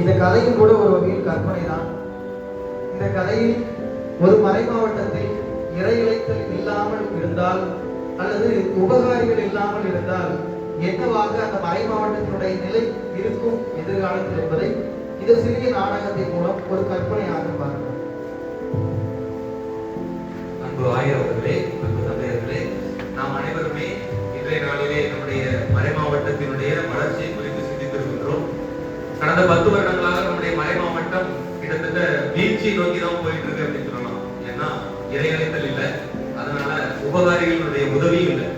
இந்த கதையும் கூட ஒரு வகையில் கற்பனை தான் இந்த கதையில் ஒரு மறை மாவட்டத்தில் இறை இழைத்தல் இல்லாமல் இருந்தால் அல்லது உபகாரிகள் இல்லாமல் இருந்தால் என்னவாக அந்த மறை மாவட்டத்தினுடைய நிலை இருக்கும் எதிர்காலத்தில் என்பதை இந்த சிறிய நாடகத்தின் மூலம் ஒரு கற்பனையாக பார்க்கலாம். அன்பு ஆயவர்களே அன்பு தந்தையர்களே நாம் அனைவருமே இன்றைய நாளிலே நம்முடைய மறை மாவட்டத்தினுடைய வளர்ச்சியை கடந்த பத்து வருடங்களாக நம்முடைய மலை மாவட்டம் கிட்டத்தட்ட வீழ்ச்சி நோக்கி தான் போயிட்டு இருக்கு அப்படின்னு சொல்லலாம். ஏன்னா இறையழைத்தல் இல்லை. அதனால உபகாரிகளுடைய உதவியும் இல்லை.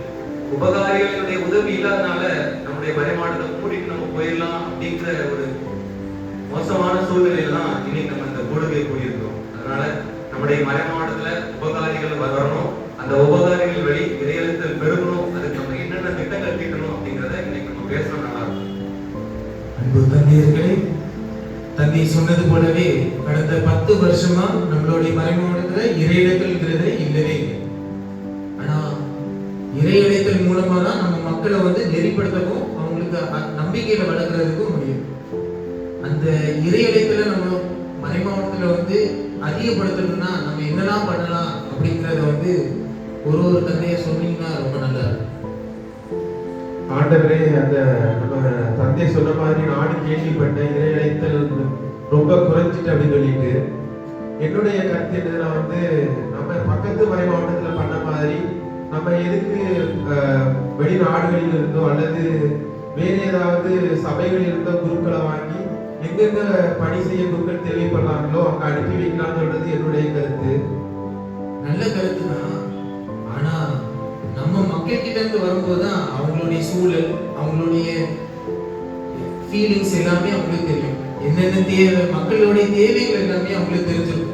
உபகாரிகளினுடைய உதவி இல்லாதனால நம்முடைய மலை மாவட்டத்தை மூடிட்டு நம்ம போயிடலாம் அப்படிங்கிற ஒரு மோசமான சூழ்நிலையில தான் இன்னைக்கு நம்ம இந்த கூடுகை கூடியிருக்கோம் அதனால நம்முடைய மலை மாவட்டத்துல உபகாரிகள் வரணும். அந்த உபகாரி அன்பு தந்தையர்களே தந்தை சொன்னது போலவே கடந்த பத்து வருஷமா நம்மளுடைய மறைமுகத்துல இறையிடத்தல்ங்கிறது இல்லவே இல்லை. ஆனா இறையிடத்தல் மூலமா தான் நம்ம மக்களை வந்து நெறிப்படுத்தவும் அவங்களுக்கு நம்பிக்கையில வளர்க்கறதுக்கும் முடியும். அந்த இறையிடத்துல நம்ம மறைமாவட்டத்துல வந்து அதிகப்படுத்தணும்னா நம்ம என்னெல்லாம் பண்ணலாம் அப்படிங்கறத வந்து ஒரு ஒரு தந்தைய சொன்னீங்கன்னா ரொம்ப நல்லா இருக்கும். ஆண்டவரே அந்த தந்தை சொன்ன மாதிரி நாடு கேள்விப்பட்ட இறை அழைத்தல் ரொம்ப குறைஞ்சிட்டு அப்படின்னு சொல்லிட்டு. என்னுடைய கருத்து என்னதுன்னா வந்து நம்ம பக்கத்து மறை மாவட்டத்துல பண்ண மாதிரி நம்ம எதுக்கு வெளிநாடுகளில் இருந்தோ அல்லது வேற ஏதாவது சபைகளில் இருந்தோ குருக்களை வாங்கி எங்கெங்க பணி செய்ய குருக்கள் தேவைப்படுறாங்களோ அங்க அனுப்பி வைக்கலாம்னு சொல்றது என்னுடைய கருத்து. நல்ல கருத்து தான் ஆனா நம்ம மக்கள் கிட்ட இருந்து வரும்போது தான் அவங்களுடைய சூழல் அவங்களுடைய ஃபீலிங்ஸ் எல்லாமே அவங்களுக்கு தெரியும். என்னென்ன தேவை மக்களுடைய தேவைகள் எல்லாமே அவங்களுக்கு தெரிஞ்சிருக்கும்.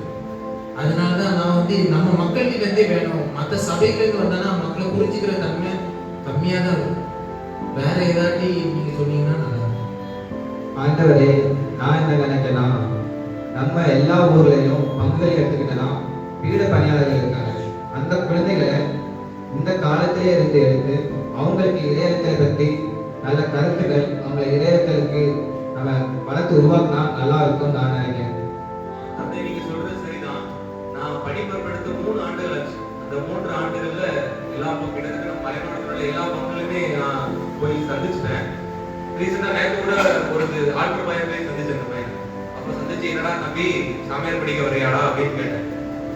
அதனால தான் நான் வந்து நம்ம மக்கள்கிட்ட இருந்தே வேணும். மற்ற சபைகளுக்கு வந்தானா மக்களை புரிஞ்சுக்கிற தன்மை கம்மியாக தான் இருக்கும். வேற ஏதாட்டி நீங்க சொன்னீங்கன்னா நல்லா இருக்கும். ஆண்டவரே நான் என்ன நினைக்கிறேன்னா நம்ம எல்லா ஊர்லயும் பங்குகள் எடுத்துக்கிட்டனா பீட பணியாளர்கள் இருக்காங்க. அந்த குழந்தைகளை இந்த காலத்திலே இருந்து எடுத்து அவங்களுக்கு இளையத்தை பற்றி நல்ல கருத்துக்கள் அவங்களை இதயத்திற்கு நம்ம மனத்தை உருவாக்கினா நல்லா இருக்கும்னு நான் நினைக்கிறேன். நீங்க சொல்றது சரிதான். நான் படிப்பெடுத்த மூணு ஆண்டுகள் ஆச்சு. அந்த மூன்று ஆண்டுகள்ல எல்லா பங்கு கிட்டத்தட்ட நம்ம எல்லா பக்கங்களுமே நான் போய் சந்திச்சிட்டேன். ரீசெண்டா நேற்று கூட ஒரு ஆற்று பையன் போய் சந்திச்சேன் அந்த பையன். அப்ப சந்திச்சு என்னடா தம்பி சமையல் படிக்க வரையாடா? அப்படின்னு கேட்டேன்.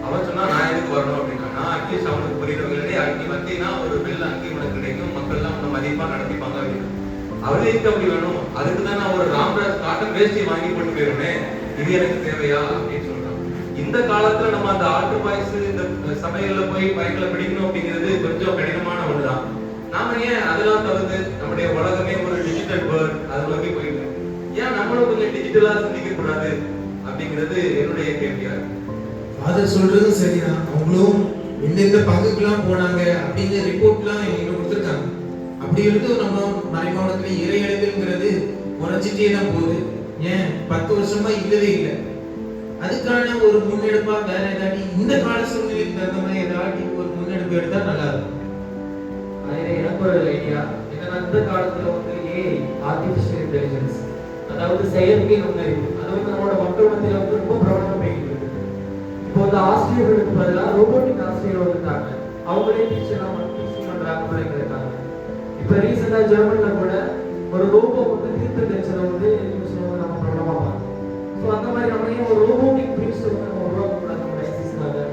அவன் சொன்னா நான் எதுக்கு வரணும்? அப்படின்னா நான் அட்லீஸ்ட் அவனுக்கு புரியுறவங்களே அங்கே வந்தீங்கன்னா ஒரு பெல் அங்கே உனக்கு கிடைக்கும். மக்கள் எல்லாம் உன்னை மதிப்பா நடத்திப்பாங்க அப்படின்னு. அவரே இருக்க அப்படி வேணும்? அதுக்கு தான் நான் ஒரு ராம்ராஜ் காட்டன் வேஷ்டி வாங்கி போட்டு போயிருவேன் இது எனக்கு தேவையா அப்படின்னு சொல்றான் இந்த காலத்துல நம்ம அந்த ஆட்டு பாய்ஸ் இந்த சமையல்ல போய் பைக்ல பிடிக்கணும் அப்படிங்கிறது கொஞ்சம் கடினமான ஒண்ணுதான். நாம ஏன் அதெல்லாம் தவிர்த்து நம்முடைய உலகமே ஒரு டிஜிட்டல் வேர்ல்ட் அதுல போய் போயிட்டு ஏன் நம்மளும் கொஞ்சம் டிஜிட்டலா சிந்திக்க கூடாது அப்படிங்கிறது என்னுடைய கேள்வியா அதை ஃபாதர் சொல்றதும் சரிதான். அவங்களும் எந்தெந்த பங்குக்கெல்லாம் போனாங்க அப்படிங்கிற ரிப்போர்ட்லாம் எங்களுக்கு கொடுத்துருக்காங்க. அப்படி இருந்து நம்ம மறைமாவட்டத்துல இறை எழுதுங்கிறது குறைஞ்சிட்டே தான் போகுது. ஏன்? பத்து வருஷமா இல்லவே இல்லை. அதுக்கான ஒரு முன்னெடுப்பா வேற ஏதாட்டி இந்த கால சூழ்நிலைக்கு தகுந்த மாதிரி ஏதாட்டி ஒரு முன்னெடுப்பு எடுத்தா நல்லா இருக்கும் அதில் எனக்கு ஒரு ஐடியா. ஏன்னா இந்த காலத்துல வந்து ஏஐ ஆர்டிஃபிஷியல் இன்டெலிஜென்ஸ் அதாவது செயற்கை நுண்ணறிவு அது வந்து நம்மளோட மக்கள் மத்தியில வந்து ரொம்ப பிரபலமா போயிட்டு இருக்கு. இப்போ வந்து ஆசிரியர்களுக்கு பதிலாக ரோபோட்டிக் ஆசிரியர் வந்துட்டாங்க. அவங்களே டீச்சர் நம்ம டீச்சிங் பண்றாங்க இப்போ ரீசெண்டா ஜெர்மன்ல கூட ஒரு ரோபோ வந்து தீர்த்த தெரிச்சதை வந்து நம்ம பிரபலமா பார்த்தோம் ஸோ அந்த மாதிரி நம்ம ஏன் ஒரு ரோபோட்டிக் பிரின்ஸ் வந்து நம்ம உருவாக்கக்கூடாது நம்ம எக்ஸிஸ்டாக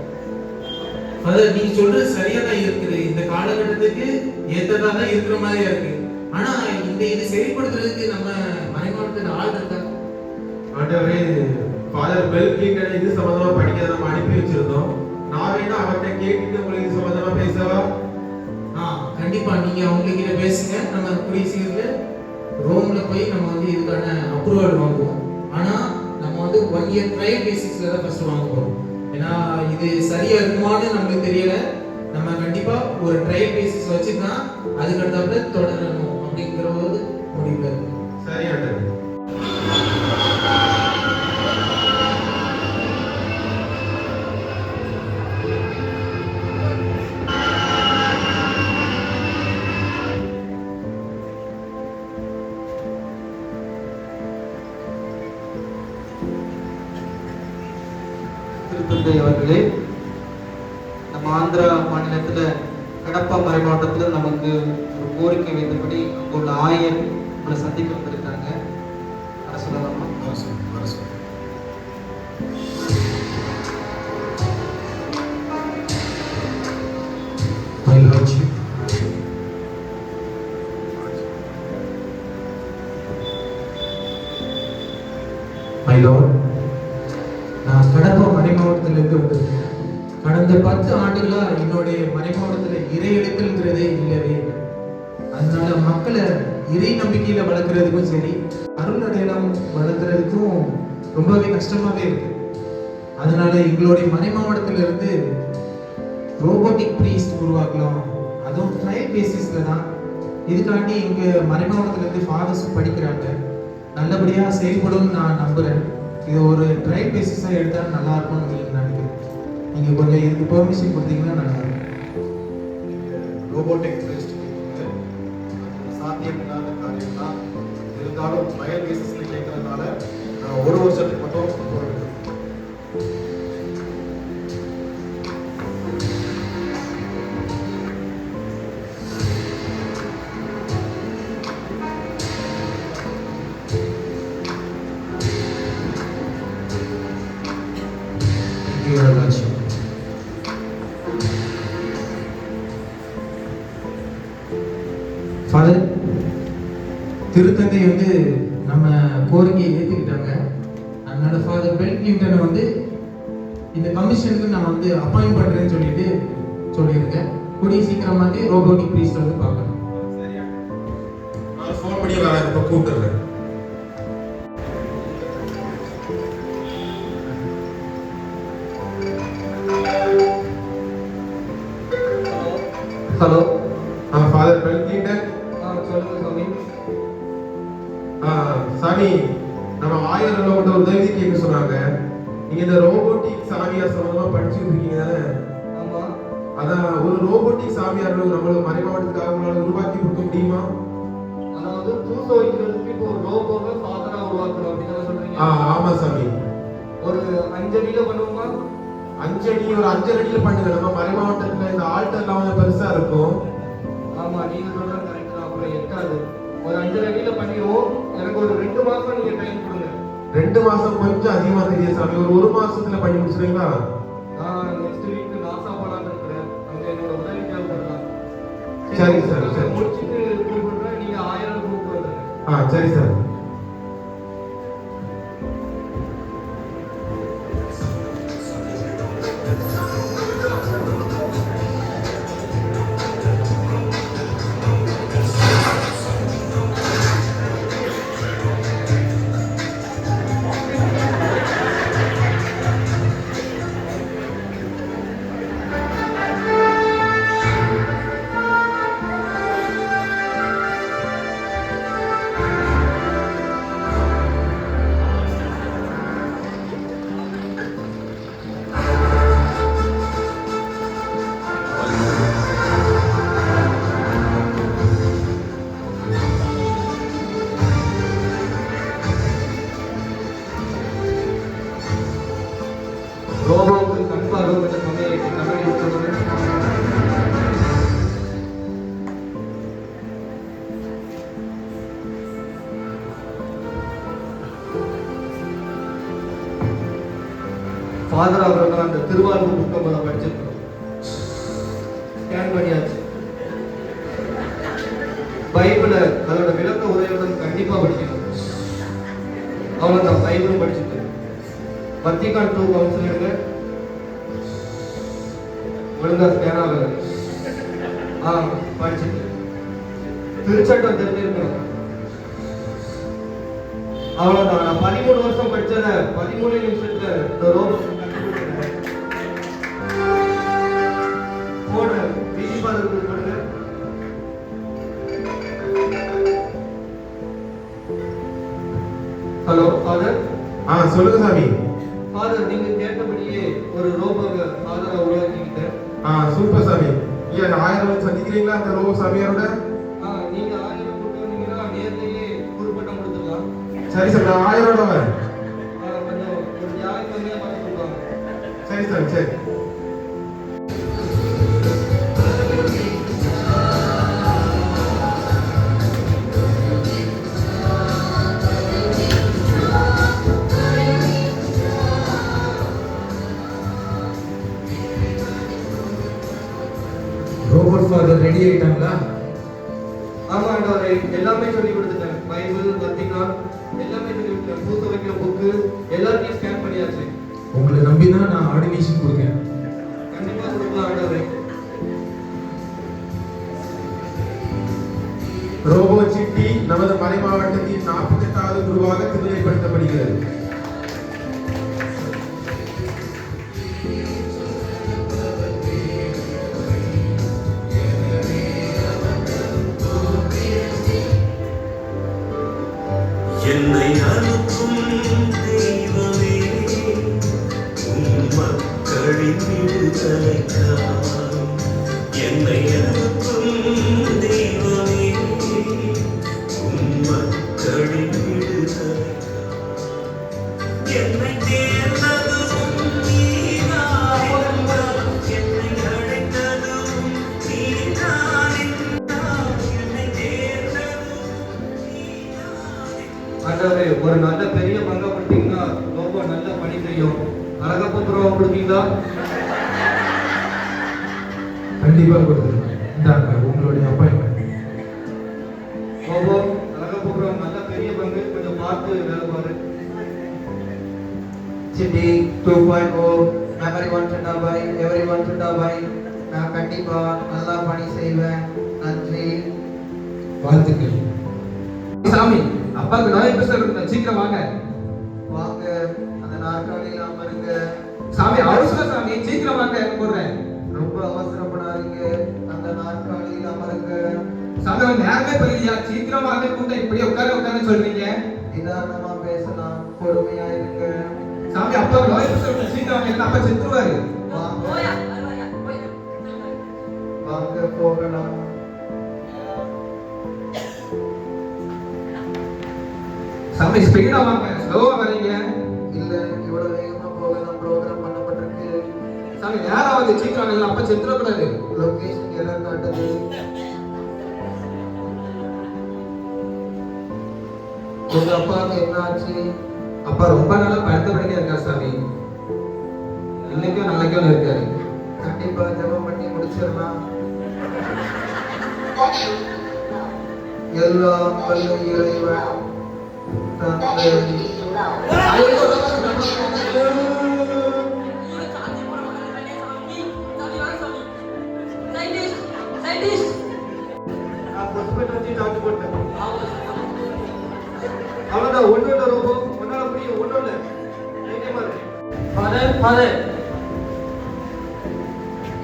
ஃபாதர் நீங்க சொல்றது சரியா தான் இருக்குது. இந்த காலகட்டத்துக்கு ஏத்ததா தான் இருக்கிற மாதிரியா இருக்கு. ஆனா இந்த இது செயல்படுத்துறதுக்கு நம்ம மறைமாவட்டத்துல ஆள் இருக்கா? ஆண்டவரே ஃபாதர் பெல் கிளிங்கனை இது சம்பந்தமா படிக்க நம்ம அனுப்பி வச்சிருந்தோம். நான் வேணா அவர்கிட்ட கேட்டுட்டு உங்களுக்கு சம்பந்தமா பேசவா? கண்டிப்பா நீங்க அவங்க கிட்ட பேசுங்க. நம்ம கூடிய சீக்கிரத்துல ரோம்ல போய் நம்ம வந்து இதுக்கான அப்ரூவல் வாங்குவோம். ஆனா நம்ம வந்து ஒன் இயர் ட்ரையல் பேசிஸ்ல தான் ஃபர்ஸ்ட் வாங்க போறோம். ஏன்னா இது சரியா இருக்குமான்னு நமக்கு தெரியல. நம்ம கண்டிப்பா ஒரு ட்ரையல் பேசிஸ் வச்சு தான் அதுக்கு தொடரணும் அப்படிங்கிற ஒரு முடிவுல இருக்கு திருத்தந்தை அவர்களே நம்ம ஆந்திரா மாநிலத்துல கடப்பா மறை மாவட்டத்துல நமக்கு ஒரு கோரிக்கை வைத்தபடி அங்குள்ள ஆயர் உங்களை சந்திக்க வந்திருக்காங்க. வர சொல்லலாமா? மறைமாவட்டத்திலிருந்து வந்திருக்கேன் கடந்த பத்து ஆண்டுகளா என்னுடைய மறைமாவட்டத்தில் இறை எழுத்துங்கிறதே இல்லவே இல்லை. அதனால மக்களை இறை நம்பிக்கையில வளர்க்குறதுக்கும் சரி அருள் அடையாளம் வளர்க்குறதுக்கும் ரொம்பவே கஷ்டமாவே இருக்கு. அதனால எங்களுடைய மறைமாவட்டத்துல இருந்து ரோபோட்டிக் ப்ரீஸ்ட் உருவாக்கலாம். அதுவும் ட்ரையல் பேசிஸில் தான். இதுக்காண்டி எங்கள் மறைமாவட்டத்துல இருந்து ஃபாதர்ஸ் படிக்கிறாங்க. நல்லபடியா செயல்படும் நான் நம்புறேன். இது ஒரு ட்ரை பேசிஸாக எடுத்தால் நல்லா இருக்கும்னு உங்களுக்கு நினைக்கிறேன். நீங்கள் கொஞ்சம் இதுக்கு பெர்மிஷன் கொடுத்தீங்கன்னா நல்லா இருக்கும். ரோபோட்டிக்ஸ் ஃபாதர் திருத்தந்தை வந்து நம்ம கோரிக்கையை ஏற்றுக்கிட்டாங்க அதனால ஃபாதர் பெல் கிளின்டனை வந்து இந்த கமிஷனுக்கு நான் வந்து அப்பாயின் பண்ணுறேன்னு சொல்லிட்டு சொல்லியிருக்கேன் கூடிய சீக்கிரமாகவே ரோபோட்டிக் ப்ரீஸ்ட் வந்து பார்க்கணும். நான் ஃபோன் பண்ணி வரேன் இப்போ கூப்பிட்டுறேன். சாமி நம்ம ஆயிரம் கிட்ட ஒரு உதவி கேட்க சொன்னாங்க. நீங்க இந்த ரோபோட்டிக் சாமியார் சம்பந்தமா படிச்சுட்டு இருக்கீங்க தானே? அதான் ஒரு ரோபோட்டிக் சாமியார் நம்மளுக்கு மறைமாவட்டத்துக்காக உங்களால உருவாக்கி கொடுக்க முடியுமா? அதாவது தூச வைக்கிறதுக்கு இப்போ ஒரு ரோபோவை ஃபாதரா உருவாக்கணும் அப்படின்னு சொல்றீங்க? ஆ ஆமா சாமி. ஒரு அஞ்சடியில பண்ணுவோமா? அஞ்சு அடி ஒரு அஞ்சு அடியில பண்ணுங்க. நம்ம மறைமாவட்டத்துல இந்த ஆல்டர் எல்லாம் கொஞ்சம் பெருசா இருக்கும். ஆமா நீங்க சொல்றது கரெக்ட் தான். அப்புறம் எட்டாது. ஒரு அஞ்சரை அடியில பண்ணிடுவோம். எனக்கு ஒரு ரெண்டு மாசம் நீங்க டைம் கொடுங்க. ரெண்டு மாசம் கொஞ்சம் அதிகமா தெரியும் சாமி. ஒரு ஒரு மாசத்துல பண்ணி முடிச்சிருங்களா நான் நெக்ஸ்ட் வீக் நாசா போலான்னு இருக்கிறேன். அங்க என்னோட உதவி தேவைப்படலாம் சரி சார், சரி. முடிச்சுட்டு கூப்பிடுறேன் நீங்க ஆயிரம் கூப்பிடுங்க ஆ சரி சார். ஃபாதர் அவர்கள் அந்த திருவாரூர் புத்தகம் அதை ஸ்கேன் பண்ணியாச்சு. பைபிளை அதோட விளக்க உரையுடன் கண்டிப்பா படிக்கணும். அவ்வளவுதான் பைபிளும் படிச்சுட்டு வத்திகான் டூ கவுன்சிலிங்க ஒழுங்கா ஸ்கேன் ஆகல ஆ படிச்சுட்டு திருச்சட்டம் தெரிஞ்சிருக்கணும். அவ்வளவுதான் நான் பதிமூணு வருஷம் படிச்சத பதிமூணு நிமிஷத்துல இந்த ரோபோ சொல்லுங்க சாமி. ஃபாதர் நீங்க கேட்டபடியே ஒரு ரோபோவை ஃபாதரா உருவாக்கிக்கிட்டேன் ஆ சூப்பர் சாமி. ஐயா ஆயிரம் சந்திக்கிறீங்களா அந்த ரோபோ சாமியாரோட? நீங்க ஆயிரம் கூட்டு வந்தீங்கன்னா நேர்லயே குறுப்பட்டம் கொடுத்துடலாம். சரி சார் நான் ஆயிரம் வரேன் கொஞ்சம் ஒரு சொல்லுவாங்க சரி சாமி சரி. ஆயிரத்தி நாற்பத்தி எட்டாவது குருவாக திருநிலைப்படுத்தப்படுகிறது. என்னை அனுப்பும் தெய்வமே உம் மக்களின் விடுதலைக்காக. என்னை கண்டிப்பா கொடுத்துருவேன் இந்தாங்க உங்களுடைய அப்பாயின்மெண்ட் ஓஹோ நல்ல பெரிய பங்கு. கொஞ்சம் பார்த்து வேலை பாரு. Chitti two point O memory one சுண்டா பாய் எவரி ஒன் சுண்டா பாய் நான் கண்டிப்பா நல்லா பணி செய்வேன். நன்றி. வாழ்த்துக்கள். சாமி அப்பாவுக்கு நோய் பிரச்சனை இருக்கு சீக்கிரம் வாங்க. வாங்க. அந்த நாற்காலியில் அமருங்க. சாமி அவசரம் சாமி. சீக்கிரம் வாங்க. போடுறேன். அவசரப்படாதீங்க. அந்த நாற்காலியில் அமருங்க. சாமி அவன் நேரமே போயியா சீக்கிரம் வாங்க கூட்டம் இப்படியே உட்கார உட்கார சொல்றீங்க? நிதானமா பேசலாம். பொறுமையா இருங்க. சாமி அப்பாவுக்கு நோய் பிரச்சனை இருக்கு சீக்கிரம் வாங்க இல்லைன்னா அப்பா செத்துருவாரு. வாங்க வாங்க போகலாம். சாமி ஸ்பீடா வாங்க. ஸ்லோவா சாமி நேரம் வந்து சீக்கிரம் வாங்க இல்லைன்னா அப்பா செத்துடக்கூடாது லொகேஷன் எல்லாம் காட்டுது உங்க அப்பாவுக்கு என்ன ஆச்சு அப்பா ரொம்ப நாளா படுத்த படுக்கையா இருக்கா சாமி இன்னைக்கும் நாளைக்கும் இருக்காரு கண்டிப்பா ஜெபம் பண்ணி முடிச்சிடலாம் எல்லாம் வல்ல இறைவன் தந்தை ரொம்ப புரியும். ஃபாதர் ஃபாதர்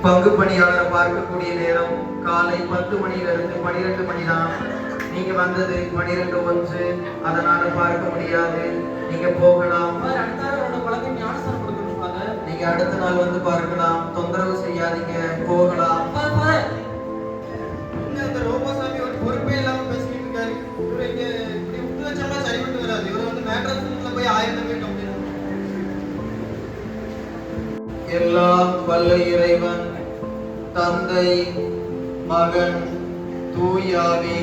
பங்கு பணியாளரை பார்க்கக்கூடிய நேரம் காலை பத்து மணியிலிருந்து பனிரெண்டு மணி தான் நீங்க வந்தது பனிரெண்டு ஒன்று. அதனால பார்க்க முடியாது. நீங்க போகலாம். நீங்க அடுத்த நாள் வந்து பார்க்கலாம். தொந்தரவு செய்யாதீங்க. போகலாம். பொறுப்பே இல்லாம எல்லாம் வல்ல இறைவன் தந்தை மகன் தூயாவி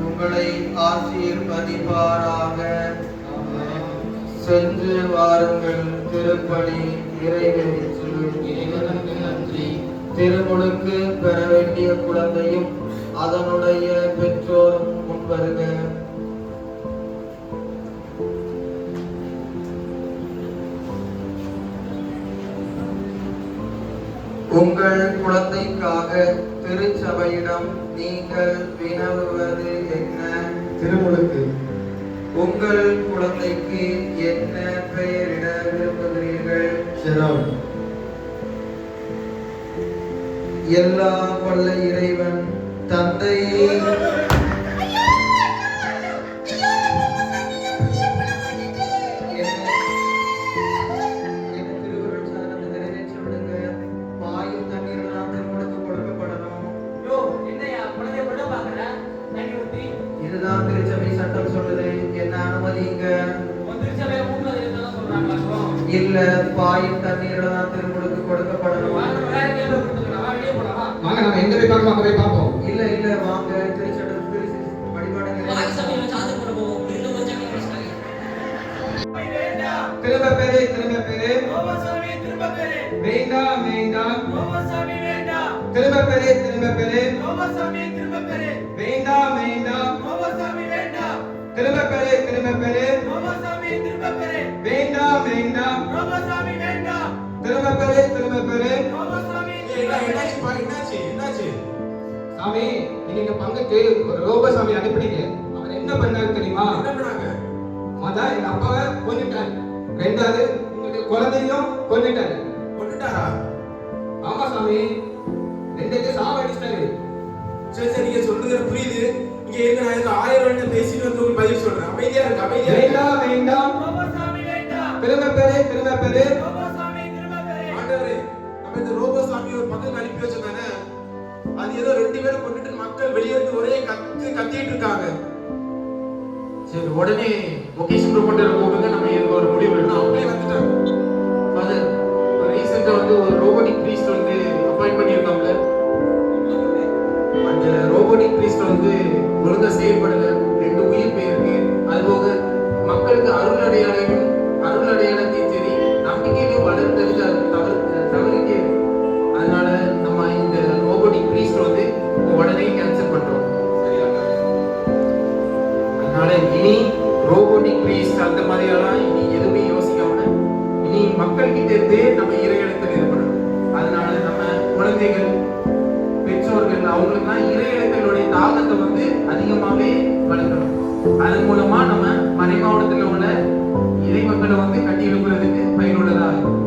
உங்களை ஆசீர்வதிப்பாராக. சென்று வாருங்கள் திருப்பணி நிறைவேற்று இறைவனுக்கு நன்றி திருமுழுக்கு பெற வேண்டிய குழந்தையும் அதனுடைய பெற்றோரும் முன்வருக உங்கள் குழந்தைக்காக திருச்சபையிடம் நீங்கள் வினவுவது என்ன? திருமுழுக்கு. உங்கள் குழந்தைக்கு என்ன பெயரிட விரும்புகிறீர்கள்? எல்லா வல்ல இறைவன் தந்தை இல்ல பாயும் தண்ணீர்ல தான் திருமுழுக்கு கொடுக்கப்படணும். வாங்க, நம்ம எங்க போய் பார்க்கணும் அங்க போய் பார்ப்போம். இல்ல இல்ல வாங்க. திருச்செடு வழிபாடுங்க திரும்ப பெரு திரும்ப பெரு. வேண்டாம் வேண்டாம் திரும்ப பெரு திரும்ப பெரு. வேண்டாம் வேண்டாம் திரும்ப பெரு திரும்ப பெரு. வேண்டாம். வேண்டாம். திரும்ப பெரு திரும்ப பெரு என்னாச்சுப்பா என்னாச்சு என்னாச்சு சாமி நீங்க இந்த பங்குக்கு ஒரு ரோபசாமி அனுப்பினீங்க. அவர் என்ன பண்ணாரு தெரியுமா? என்ன பண்ணாங்க? முத எங்க அப்பாவை கொண்டுட்டாரு ரெண்டாவது உங்களுடைய குழந்தையும் கொண்டுட்டாரு கொண்டுட்டாரா ஆமா சாமி ரெண்டு சாவ அடிச்சிட்டாரு. சரி சரி நீங்க சொல்றது புரியுது. இங்க இருக்க நான் ஆயிரம் பேசிட்டு வந்து உங்களுக்கு பதில் சொல்றேன். அமைதியா இருக்கு அமைதியா. வேண்டாம் வேண்டாம். திரும்ப பெரு திரும்ப பெரு ஆண்டவரே நம்ம இந்த ரோபோ சாமி ஒரு பக்கம் அனுப்பி வச்சிருந்தானே அது ஏதோ ரெண்டு பேரும் கொண்டுட்டு மக்கள் வெளியே இருந்து ஒரே கத்து கத்திட்டு இருக்காங்க. சரி உடனே லொகேஷன் ப்ரொமோட்டரை கூப்பிடுங்க. நம்ம ஒரு முடிவு எடுக்கணும் அவங்களே வந்துட்டாங்க ரீசெண்டாக வந்து ஒரு ரோபோட்டிக் ப்ரீஸ்ட் வந்து அப்பாயிண்ட் பண்ணியிருக்காங்களே அந்த ரோபோட்டிக் ப்ரீஸ்ட் வந்து ஒழுங்கா செயல்படல. அதனால இனி ரோபோட்டிக் ப்ரீஸ்ட் அந்த மாதிரியெல்லாம் இனி எதுவுமே யோசிக்காம இனி மக்கள் கிட்ட இருந்தே நம்ம இறையிடத்தில் இது அதனால நம்ம குழந்தைகள் பெற்றோர்கள் அவங்களுக்குலாம் இறையிடத்தினுடைய தாகத்தை வந்து அதிகமாவே வளர்க்கணும். அதன் மூலமா நம்ம மறை மாவட்டத்தில் உள்ள இறை மக்களை வந்து கட்டி எழுப்புறதுக்கு பயனுள்ளதாக இருக்கும்.